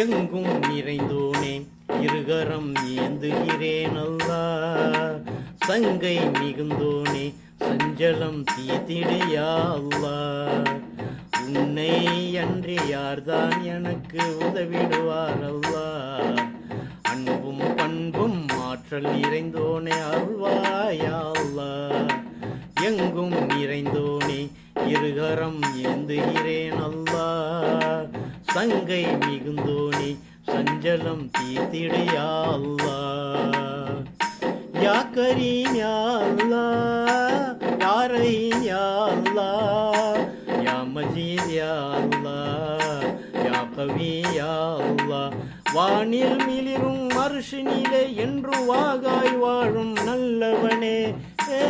எங்கும் நிறைந்தோனே இருகரம் ஏந்துகிறேன் அல்லா சங்கை மிகுந்தோனே சஞ்சலம் தீத்திடையா அல்லா உன்னை அன்றி யார்தான் எனக்கு உதவிடுவார் அல்லா அன்பும் பண்பும் ஆற்றல் நிறைந்தோனே அருள்வாயா அல்லா எங்கும் நிறைந்தோனே இருகரம் ஏந்துகிறேன் அல்லா சங்கை மிகுந்தோ சஞ்சலம் தீத்திடையா யா கரீம் யா யா ரஹீம் யா யா மஜீத் யா யா கவி யா வானில் மிளிரும் மருஷினிலே என்று வாகாய் வாழும் நல்லவனே ஏ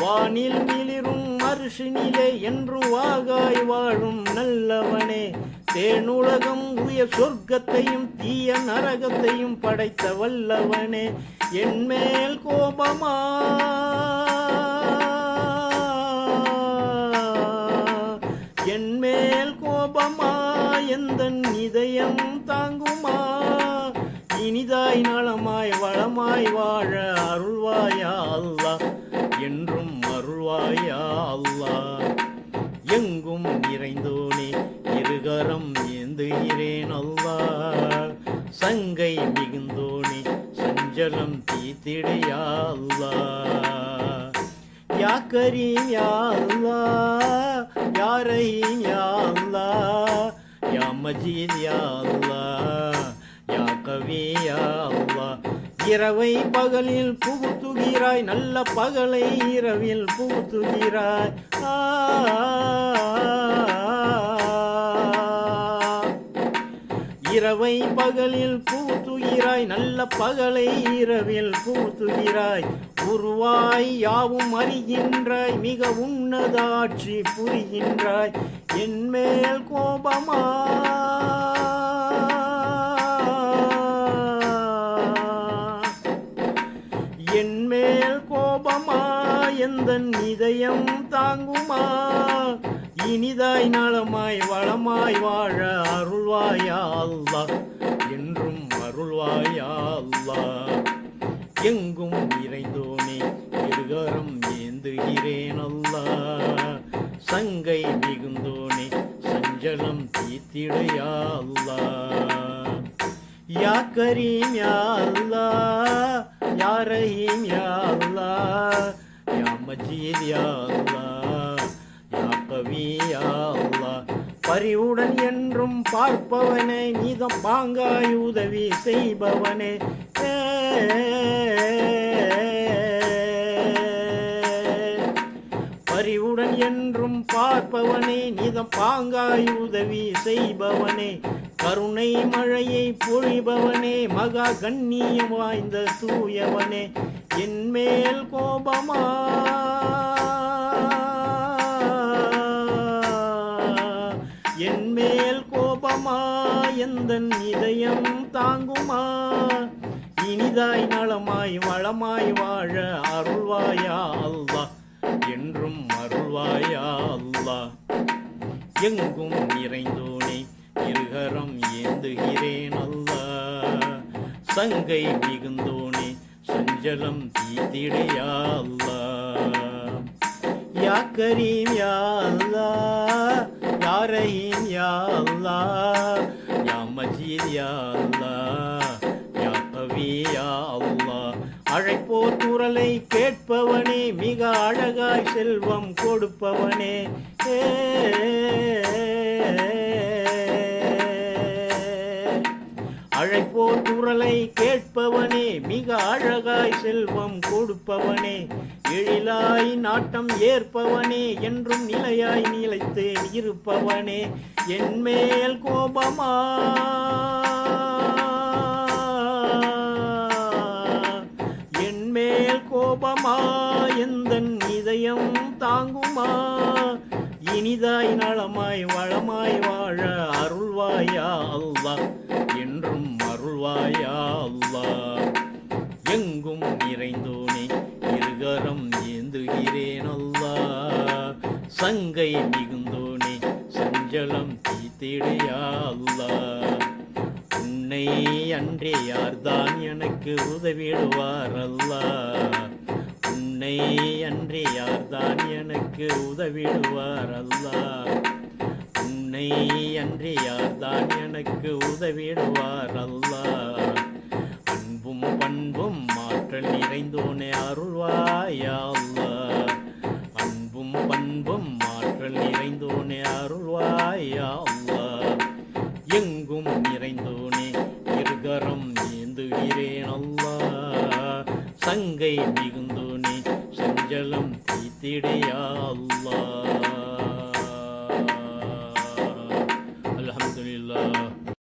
வானில் மிளிரும் மருஷினிலே என்று வாகாய் வாழும் நல்லவனே. தேனுலகம் உய சொர்க்கத்தையும் தீய நரகத்தையும் படைத்த வல்லவனே. என் மேல் கோபமா? என் மேல் கோபமா? எந்த இதயம் தாங்குமா? இனிதாய் நலமாய் வளமாய் வாழ அருள்வாயா அல்லா என்றும் அருள்வாயா அல்லா மிகுந்தோனே சஞ்சலம் தீத்திடையால்லா யா கரீம் யா யா ரஹீம் யா யா மஜீத் யா யா கவி யா இரவை பகலில் புகுத்துகிறாய் நல்ல பகலை இரவில் புகுத்துகிறாய். இரவை பகலில் பூசுகிறாய் நல்ல பகலை இரவில் பூத்துகிறாய். உருவாய் யாவும் அறிகின்றாய் மிக உன்னதாட்சி புரிகின்றாய். என்மேல் கோபமா? என்மேல் கோபமா? எந்த இதயம் தாங்குமா? இனிதாய் நலமாய் வளமாய் வாழ அருள்வாயா அல்லா அருள்வாயா எங்கும் நிறைந்தோனே இருகரம் ஏந்துகிறேன் அல்லா. சங்கை மிகுந்தோனே சஞ்சலம் தீத்திடையால்லா யா கரீம் யாழ்லா அல்லா யா ரஹீம் யா யா மஜீத் யாழ்லா யா கவி யா அல்லா பரிவுடன் என்றும் பார்ப்பவனே நீதம் பாங்காய் உதவி செய்பவனே. ஏ பரிவுடன் என்றும் பார்ப்பவனே நீதம் பாங்காய் உதவி செய்பவனே. கருணை மழையை பொழிபவனே மகா கண்ணியம் வாய்ந்த தூயவனே. என் மேல் கோபமா எந்தன் இதயம் தாங்குமா? இனிதாய் நலமாய் வளமாய் வாழ அருள்வாயா அல்லா? என்றும் அருள்வாயா அல்லா? எங்கும் நிறைந்தோனே இருகரம் ஏந்துகிறேன் அல்லா. சங்கை மிகுந்தோனே சஞ்சலம் தீத்திடையா அல்லா? யா கரீம் யா அல்லா? யா ரஹீம் யா அல்லா? மஜீத் யா அல்லா யா கவி யா அல்லா அழைப்போர் குரலை கேட்பவனே மிக அழகாய் செல்வம் கொடுப்பவனே. ஏ அழைப்போர் குரலை கேட்பவனே மிக அழகாய் செல்வம் கொடுப்பவனே. எழிலாய் நாட்டம் ஏற்பவனே என்றும் நிலையாய் நிலைத்து இருப்பவனே. என் மேல் கோபமா இதயம் தாங்குமா? இனிதாய் நலமாய் வளமாய் வாழ அருள்வாயா அல்லா? என்றும் அருள்வாயா அல்லா? எங்கும் நிறைந்தோனே இருகரம் ஏந்துகிறேன் அல்லா. சங்கை மிகுந்தோனே சஞ்சலம் தீத்திடையா அல்லா? உன்னை அன்றே யார்தான் எனக்கு உதவிடுவார் அல்லா? உன்னை அன்றி யார்தான் எனக்கு உதவிடுவார் அல்லா? உன்னை அன்றி யார்தான் எனக்கு உதவிடுவார் அல்லா? அன்பும் பண்பும் மாற்றல் நிறைந்தோனே அருள்வாயா அல்லாஹ் அன்பும் பண்பும் மாற்றல் நிறைந்தோனே அருள்வாயா அல்லாஹ் எங்கும் நிறைந்தோனே இருகரம் ஏந்துகிறேன் அல்லா. சங்கை மிகுந்தோ சஞ்சலம் தீத்திடையா அல்லாஹ்